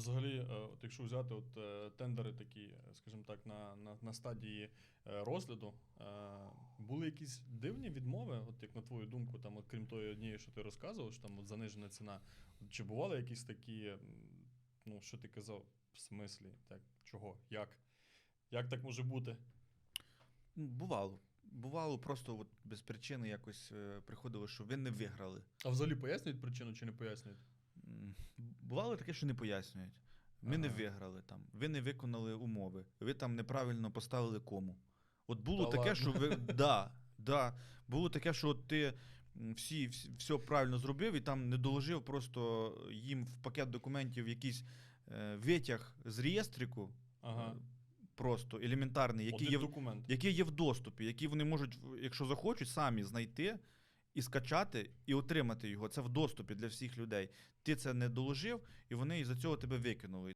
взагалі, е, от якщо взяти от, е, тендери такі, е, скажімо так, на, на, на стадії розгляду, були якісь дивні відмови, от як на твою думку, там, от, крім тої однієї, що ти розказував, що там от, занижена ціна. Чи бували якісь такі, ну, що ти казав, в смислі, так, чого, як? Як так може бути? Ну, Бувало. Бувало, просто от без причини якось приходило, що ви не виграли. А взагалі пояснюють причину чи не пояснюють? Бувало таке, що не пояснюють. Ми не виграли там, ви не виконали умови, ви там неправильно поставили кому. От було Та таке, ладно. що ви. Да, да, було таке, що от ти всі, всі, все правильно зробив і там не доложив просто їм в пакет документів якийсь е, витяг з реєстрику. Ага. е, Просто елементарний, який є, який є в доступі, який вони можуть, якщо захочуть, самі знайти і скачати, і отримати його. Це в доступі для всіх людей. Ти це не доложив, і вони із-за цього тебе викинули.